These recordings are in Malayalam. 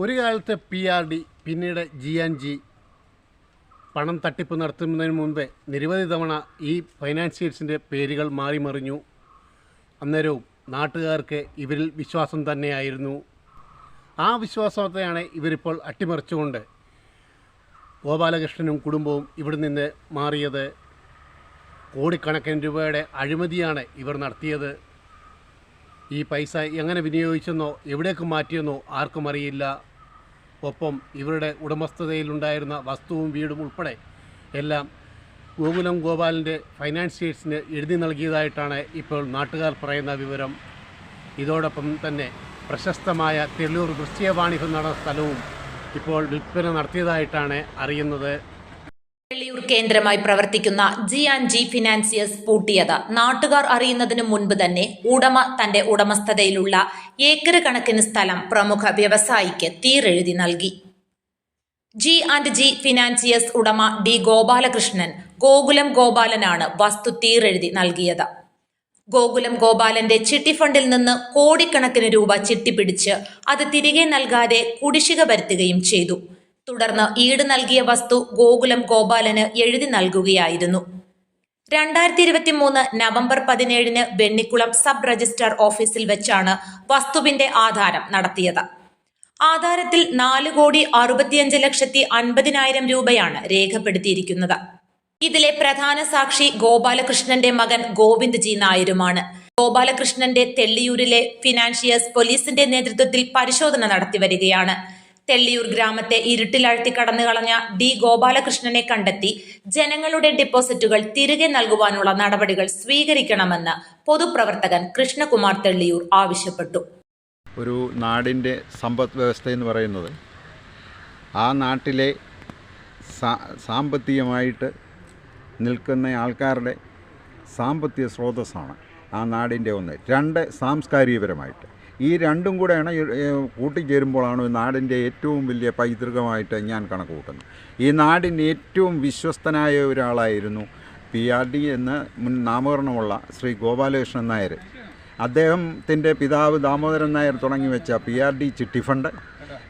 ഒരു കാലത്ത് പി ആർ ഡി പിന്നീട് ജി ആൻഡ് ജി പണം തട്ടിപ്പ് നടത്തുന്നതിന് മുമ്പേ നിരവധി തവണ ഈ ഫൈനാൻസിയേഴ്സിന്റെ പേരുകൾ മാറി മറിഞ്ഞു. അന്നേരവും നാട്ടുകാർക്ക് ഇവരിൽ വിശ്വാസം തന്നെയായിരുന്നു. ആ വിശ്വാസത്തെയാണ് ഇവരിപ്പോൾ അട്ടിമറിച്ചുകൊണ്ട് ഗോപാലകൃഷ്ണനും കുടുംബവും ഇവിടെ നിന്ന് മാറിയത്. കോടിക്കണക്കിന് രൂപയുടെ അഴിമതിയാണ് ഇവർ നടത്തിയത്. ഈ പൈസ എങ്ങനെ വിനിയോഗിച്ചെന്നോ എവിടേക്ക് മാറ്റിയെന്നോ ആർക്കും അറിയില്ല. ഒപ്പം ഇവരുടെ ഉടമസ്ഥതയിലുണ്ടായിരുന്ന വസ്തുവും വീടും ഉൾപ്പെടെ എല്ലാം ഗോകുലം ഗോപാലിന്റെ ഫൈനാൻസിയേഴ്സിന് എഴുതി നൽകിയതായിട്ടാണ് ഇപ്പോൾ നാട്ടുകാർ പറയുന്ന വിവരം. ഇതോടൊപ്പം തന്നെ പ്രശസ്തമായ തെല്ലൂർ ദൃശ്യവാണിഭം നടന്ന സ്ഥലവും ഇപ്പോൾ വിൽപ്പന നടത്തിയതായിട്ടാണ് അറിയുന്നത്. കേന്ദ്രമായി പ്രവർത്തിക്കുന്ന ജി ആൻഡ് ജി ഫിനാൻസിയേഴ്സ് പൂട്ടിയത്. നാട്ടുകാർ അറിയുന്നതിനു മുൻപ് തന്നെ ഉടമ തന്റെ ഉടമസ്ഥതയിലുള്ള ഏക്കർ കണക്കിന് സ്ഥലം പ്രമുഖ വ്യവസായിക്ക് തീരെഴുതി നൽകി. ജി ആൻഡ് ജി ഫിനാൻസിയേഴ്സ് ഉടമ ഡി ഗോപാലകൃഷ്ണൻ ഗോകുലം ഗോപാലനാണ് വസ്തു തീരെഴുതി നൽകിയത്. ഗോകുലം ഗോപാലന്റെ ചിട്ടി ഫണ്ടിൽ നിന്ന് കോടിക്കണക്കിന് രൂപ ചിട്ടി പിടിച്ച് അത് തിരികെ നൽകാതെ കുടിശ്ശിക വരുത്തുകയും ചെയ്തു. തുടർന്ന് ഈട് നൽകിയ വസ്തു ഗോകുലം ഗോപാലന് എഴുതി നൽകുകയായിരുന്നു. രണ്ടായിരത്തി ഇരുപത്തി മൂന്ന് നവംബർ പതിനേഴിന് വെണ്ണിക്കുളം സബ് രജിസ്ട്രാർ ഓഫീസിൽ വെച്ചാണ് വസ്തുവിന്റെ ആധാരം നടത്തിയത്. ആധാരത്തിൽ നാല് കോടി അറുപത്തിയഞ്ച് ലക്ഷത്തി അൻപതിനായിരം രൂപയാണ് രേഖപ്പെടുത്തിയിരിക്കുന്നത്. ഇതിലെ പ്രധാന സാക്ഷി ഗോപാലകൃഷ്ണന്റെ മകൻ ഗോവിന്ദ് ജി നായരുമാണ്. ഗോപാലകൃഷ്ണന്റെ തെള്ളിയൂരിലെ ഫിനാൻഷ്യേഴ്സ് പോലീസിന്റെ നേതൃത്വത്തിൽ പരിശോധന നടത്തി വരികയാണ്. തെള്ളിയൂർ ഗ്രാമത്തെ ഇരുട്ടിലാഴ്ത്തി കടന്നു കളഞ്ഞ ഡി ഗോപാലകൃഷ്ണനെ കണ്ടെത്തി ജനങ്ങളുടെ ഡെപ്പോസിറ്റുകൾ തിരികെ നൽകുവാനുള്ള നടപടികൾ സ്വീകരിക്കണമെന്ന് പൊതുപ്രവർത്തകൻ കൃഷ്ണകുമാർ തെള്ളിയൂർ ആവശ്യപ്പെട്ടു. ഒരു നാടിന്റെ സമ്പദ് വ്യവസ്ഥ എന്ന് പറയുന്നത് ആ നാട്ടിലെ സാമ്പത്തികമായിട്ട് നിൽക്കുന്ന ആൾക്കാരുടെ സാമ്പത്തിക സ്രോതസ്സാണ് ആ നാടിന്റെ ഒന്ന്. രണ്ട് സാംസ്കാരികപരമായിട്ട്. ഈ രണ്ടും കൂടെയാണ് കൂട്ടിച്ചേരുമ്പോഴാണ് നാടിന്റെ ഏറ്റവും വലിയ പൈതൃകമായിട്ട് ഞാൻ കണക്ക് കൂട്ടുന്നത് ഈ നാടിന് ഏറ്റവും വിശ്വസ്തനായ ഒരാളായിരുന്നു പി ആർ ഡി എന്ന് മുൻ നാമകരണമുള്ള ശ്രീ ഗോപാലകൃഷ്ണൻ നായർ. അദ്ദേഹത്തിന്റെ പിതാവ് ദാമോദരൻ നായർ തുടങ്ങി വെച്ച P R D chitty fund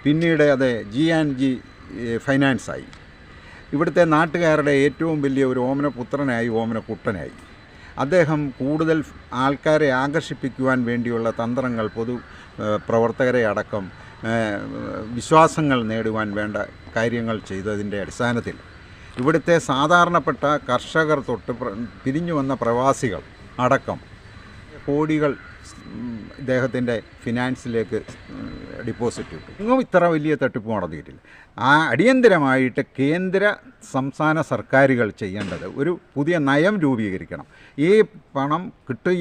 പിന്നീട് അത് ജി ആൻഡ് ജി ഫൈനാൻസായി. ഇവിടുത്തെ നാട്ടുകാരുടെ ഏറ്റവും വലിയ ഒരു ഓമനപുത്രനായി ഓമനക്കുട്ടനായി. അദ്ദേഹം കൂടുതൽ ആൾക്കാരെ ആകർഷിപ്പിക്കുവാൻ വേണ്ടിയുള്ള തന്ത്രങ്ങൾ പൊതു പ്രവർത്തകരെ അടക്കം വിശ്വാസങ്ങൾ നേടുവാൻ വേണ്ട കാര്യങ്ങൾ ചെയ്തതിന്റെ അടിസ്ഥാനത്തിൽ. ഇവിടുത്തെ സാധാരണപ്പെട്ട കർഷകർ തൊട്ട് പിരിഞ്ഞു വന്ന പ്രവാസികൾ അടക്കം കോടികൾ ഇദ്ദേഹത്തിന്റെ ഫിനാൻസിലേക്ക് ഡിപ്പോസിറ്റ് കിട്ടും ഇങ്ങും ഇത്ര വലിയ തട്ടിപ്പ് നടന്നിട്ടില്ല. ആ അടിയന്തരമായിട്ട് കേന്ദ്ര സംസ്ഥാന സർക്കാരുകൾ ചെയ്യേണ്ടത് ഒരു പുതിയ നയം രൂപീകരിക്കണം. ഈ പണം കിട്ടുക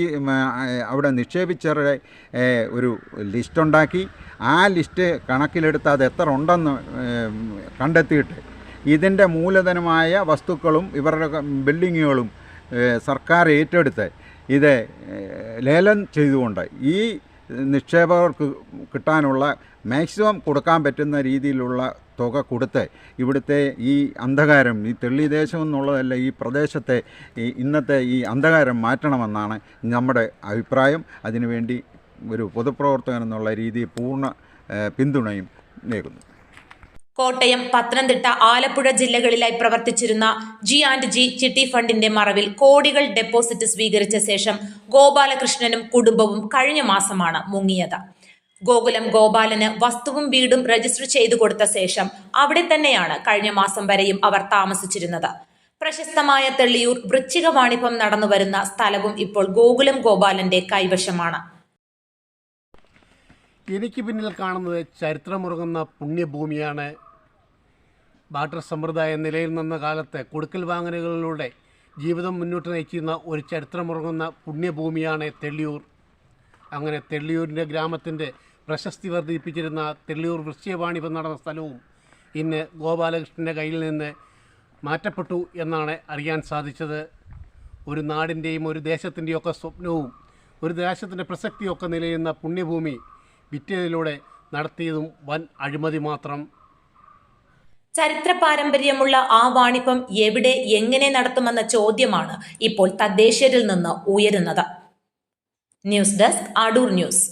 അവിടെ നിക്ഷേപിച്ചവരുടെ ഒരു ലിസ്റ്റ് ഉണ്ടാക്കി ആ ലിസ്റ്റ് കണക്കിലെടുത്ത് അത് എത്ര ഉണ്ടെന്ന് കണ്ടെത്തിയിട്ട് ഇതിന്റെ മൂലധനമായ വസ്തുക്കളും ഇവരുടെ ബിൽഡിങ്ങുകളും സർക്കാർ ഏറ്റെടുത്ത് ഇത് ലേലം ചെയ്തുകൊണ്ട് ഈ നിക്ഷേപകർക്ക് കിട്ടാനുള്ള മാക്സിമം കൊടുക്കാൻ പറ്റുന്ന രീതിയിലുള്ള തുക കൊടുത്ത് ഇവിടുത്തെ ഈ അന്ധകാരം ഈ തെള്ളിദേശം എന്നുള്ളതല്ല ഈ പ്രദേശത്തെ ഈ ഇന്നത്തെ ഈ അന്ധകാരം മാറ്റണമെന്നാണ് നമ്മുടെ അഭിപ്രായം. അതിനുവേണ്ടി ഒരു പൊതുപ്രവർത്തകൻ എന്നുള്ള രീതിയിൽ പൂർണ പിന്തുണയും നേരുന്നു. കോട്ടയം പത്തനംതിട്ട ആലപ്പുഴ ജില്ലകളിലായി പ്രവർത്തിച്ചിരുന്ന ജി ആൻഡ് ജി ചിട്ടി ഫണ്ടിന്റെ മറവിൽ കോടികൾ ഡെപ്പോസിറ്റ് സ്വീകരിച്ച ശേഷം ഗോപാലകൃഷ്ണനും കുടുംബവും കഴിഞ്ഞ മാസമാണ് മുങ്ങിയത്. ഗോകുലം ഗോപാലന് വസ്തുവും വീടും രജിസ്റ്റർ ചെയ്തു കൊടുത്ത ശേഷം അവിടെ തന്നെയാണ് കഴിഞ്ഞ മാസം വരെയും അവർ താമസിച്ചിരുന്നത്. പ്രശസ്തമായ തെള്ളിയൂർ വൃശ്ചിക വാണിഭം നടന്നുവരുന്ന സ്ഥലവും ഇപ്പോൾ ഗോകുലം ഗോപാലന്റെ കൈവശമാണ്. എനിക്ക് പിന്നിൽ കാണുന്നത് ചരിത്രമുറങ്ങുന്ന പുണ്യഭൂമിയാണ് ബാട്ടർ സമ്പ്രദായം നിലയിൽ നിന്ന കാലത്ത് കൊടുക്കൽ വാങ്ങലുകളിലൂടെ ജീവിതം മുന്നോട്ട് നയിക്കുന്ന ഒരു ചരിത്രമുറങ്ങുന്ന പുണ്യഭൂമിയാണ് തെള്ളിയൂർ. അങ്ങനെ തെള്ളിയൂരിന്റെ ഗ്രാമത്തിന്റെ പ്രശസ്തി വർദ്ധിപ്പിച്ചിരുന്ന തെള്ളിയൂർ വൃശ്ചികവാണിഭം നടന്ന സ്ഥലവും ഇന്ന് ഗോപാലകൃഷ്ണന്റെ കയ്യിൽ നിന്ന് മാറ്റപ്പെട്ടു എന്നാണ് അറിയാൻ സാധിച്ചത്. ഒരു നാടിന്റെയും ഒരു ദേശത്തിന്റെയും ഒക്കെ സ്വപ്നവും ഒരു ദേശത്തിന്റെ പ്രസക്തിയൊക്കെ നിലയുന്ന പുണ്യഭൂമി വിറ്റതിലൂടെ നടത്തിയതും വൻ അഴിമതി മാത്രം. ചരിത്ര പാരമ്പര്യമുള്ള ആ വാണിഭം എവിടെ എങ്ങനെ നടത്തുമെന്ന ചോദ്യമാണ് ഇപ്പോൾ തദ്ദേശീയരിൽ നിന്ന് ഉയരുന്നത്. News desk Adoor news.